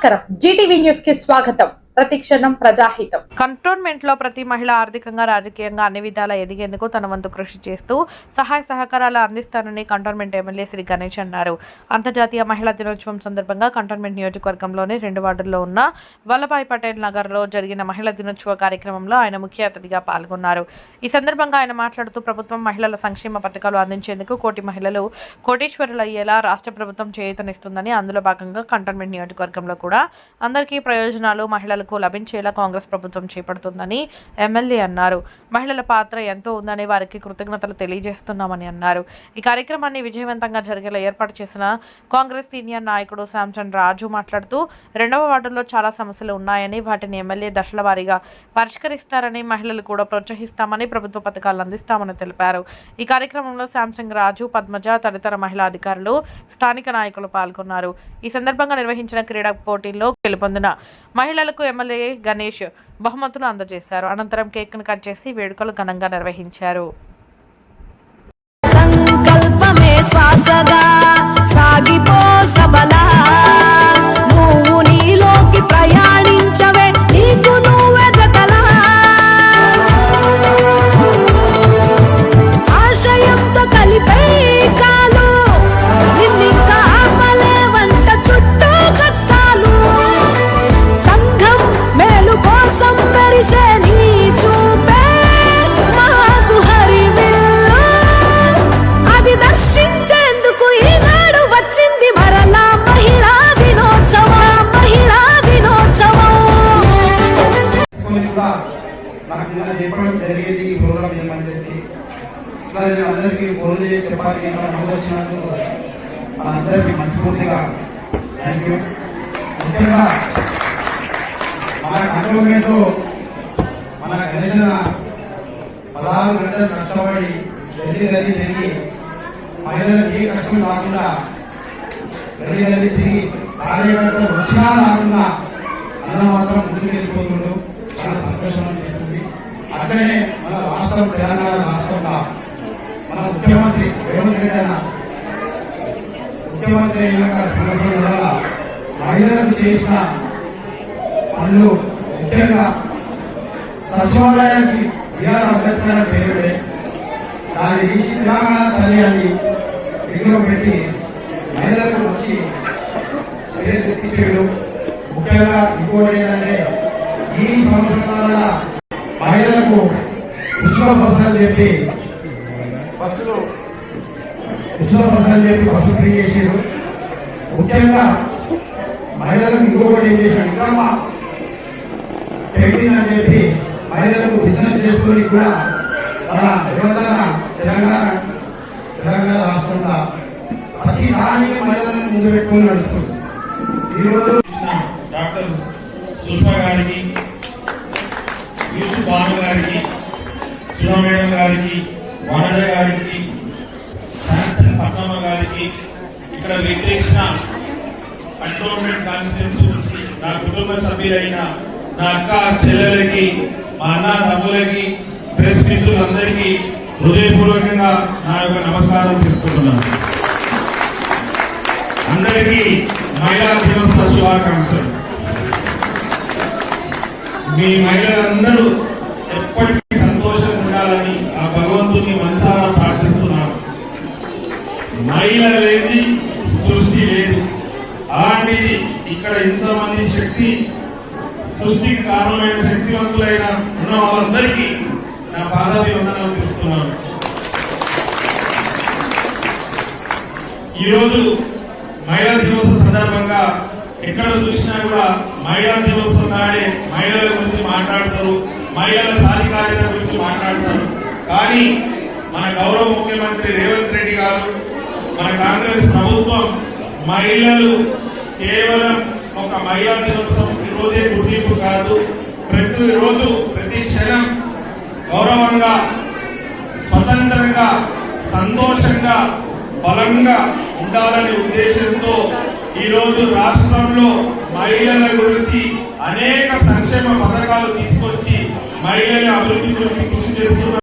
నమస్కారం Zee TV news కి స్వాగతం ప్రతిక్షణం ప్రజాహితం. కంటోన్మెంట్లో ప్రతి మహిళ ఆర్థికంగా రాజకీయంగా అన్ని విధాలా ఎదిగేందుకు తన వంతు కృషి చేస్తూ సహాయ సహకారాలు అందిస్తానని కంటోన్మెంట్ ఎమ్మెల్యే శ్రీ గణేష్ అన్నారు. అంతర్జాతీయ మహిళా దినోత్సవం సందర్భంగా కంటోన్మెంట్ నియోజకవర్గంలోని రెండు వార్డుల్లో ఉన్న వల్లభాయ్ పటేల్ నగర్లో జరిగిన మహిళా దినోత్సవ కార్యక్రమంలో ఆయన ముఖ్య అతిథిగా పాల్గొన్నారు. ఈ సందర్భంగా ఆయన మాట్లాడుతూ ప్రభుత్వం మహిళల సంక్షేమ పథకాలు అందించేందుకు కోటి మహిళలు కోటేశ్వరులు అయ్యేలా రాష్ట్ర ప్రభుత్వం చేయూతనిస్తుందని అందులో భాగంగా కంటోన్మెంట్ నియోజకవర్గంలో కూడా అందరికీ ప్రయోజనాలు మహిళలకు లభించేలా కాంగ్రెస్ ప్రభుత్వం చేపడుతుందని ఎమ్మెల్యే అన్నారు. మహిళల పాత్ర ఎంతో ఉందని వారికి కృతజ్ఞతలు తెలియజేస్తున్నామని అన్నారు. ఈ కార్యక్రమాన్ని విజయవంతంగా జరిగేలా ఏర్పాటు చేసిన కాంగ్రెస్ సీనియర్ నాయకుడు శాంసన్ రాజు మాట్లాడుతూ రెండవ వార్డులో చాలా సమస్యలు ఉన్నాయని వాటిని ఎమ్మెల్యే దశల వారీగా పరిష్కరిస్తారని మహిళలు కూడా ప్రోత్సహిస్తామని ప్రభుత్వ పథకాలు అందిస్తామని తెలిపారు. ఈ కార్యక్రమంలో శాంసంగ్ రాజు పద్మజ తదితర మహిళా అధికారులు స్థానిక నాయకులు పాల్గొన్నారు. ఈ సందర్భంగా నిర్వహించిన క్రీడా పోటీల్లో గెలుపొందిన మహిళలకు ఎమ్మెల్యే గణేష్ బహుమతులు అందజేశారు. అనంతరం కేక్ను కట్ చేసి వేడుకలు ఘనంగా నిర్వహించారు. అందరికీ చేసి చెప్పాలి. ఇంకా నవ్వు వచ్చినందుకు అందరికీ మనస్ఫూర్తిగా థ్యాంక్ యూ ముఖ్యంగా మన కంట్రోల్మెంట్ మన కలిసిన పదహారు గంటలు కష్టపడి గది గది తిరిగి మహిళలకు ఏ కష్టం రాకుండా గది గది తిరిగి కార్యకర్తలు వచ్చినా రాకుండా అన్న మాత్రం ముందుకు వెళ్ళిపోతుండు. చాలా సంతోషం చేస్తుంది అట్లనే మన రాష్ట్రం తెలంగాణ రాష్ట్రంగా ముఖ్యమంత్రి రేవంత్ రెడ్డి అన్న ముఖ్యమంత్రి అయిన సందర్భం వల్ల మహిళలకు చేసిన పనులు ముఖ్యంగా సచివాలయానికి బీఆర్ అంబేద్కర్ అనే పేరు దాన్ని తీసి తెలంగాణ తల్లి అని దగ్గర పెట్టి మహిళలకు వచ్చి పేరు తెప్పించాడు. ముఖ్యంగా ఇంకోటి ఏంటంటే ఈ వల్ల మహిళలకు ఉచిత చెప్పి బస్సులు ఉచిత బస్సులు చెప్పి బస్సు ఫ్రీ చేసారు ముఖ్యంగా మహిళలకు ఇంకొకటి ఏం చేశాడు ఇంకా పెట్టిందని చెప్పి మహిళలకు బిజినెస్ చేసుకొని కూడా మన నిబంధన తెలంగాణ తెలంగాణ రాష్ట్రంలో ప్రతి దానికి మహిళలను ముందు పెట్టుకొని నడుస్తుంది. ఈరోజు డాక్టర్ సుష్మా గారికి ఇక్కడ విచ్చేసిన కంటోన్మెంట్ కాన్స్టిట్యూన్సీ నుంచి నా కుటుంబ సభ్యులైన నా అక్క చెల్లెలకి మా అన్న తమ్ములకి ప్రెస్ మిత్రులందరికీ హృదయపూర్వకంగా నా యొక్క నమస్కారం చెప్పుకుంటున్నాను. అందరికీ మహిళా దినోత్సవ శుభాకాంక్షలు. మీ మహిళలందరూ ఇంతమంది శక్తి సృష్టికి కారణమైన శక్తివంతులైన ఉన్న వాళ్ళందరికీ నా పాదాభి వందనాలు తెలుపుతున్నాను. ఈరోజు మహిళా దినోత్సవ సందర్భంగా ఎక్కడ చూసినా కూడా మహిళా దినోత్సవం నాడే మహిళల గురించి మాట్లాడతారు మహిళల సాధికారిత గురించి మాట్లాడతారు. కానీ మన గౌరవ ముఖ్యమంత్రి రేవంత్ రెడ్డి గారు మన కాంగ్రెస్ ప్రభుత్వం మహిళలు కేవలం ఒక మహిళా దినోత్సవం ఈ రోజే గుర్తింపు కాదు. ప్రతి రోజు ప్రతి క్షణం గౌరవంగా స్వతంత్రంగా సంతోషంగా బలంగా ఉండాలనే ఉద్దేశంతో ఈ రోజు రాష్ట్రంలో మహిళల గురించి అనేక సంక్షేమ పథకాలు తీసుకొచ్చి మహిళల అభివృద్ధి గురించి కృషి చేస్తున్న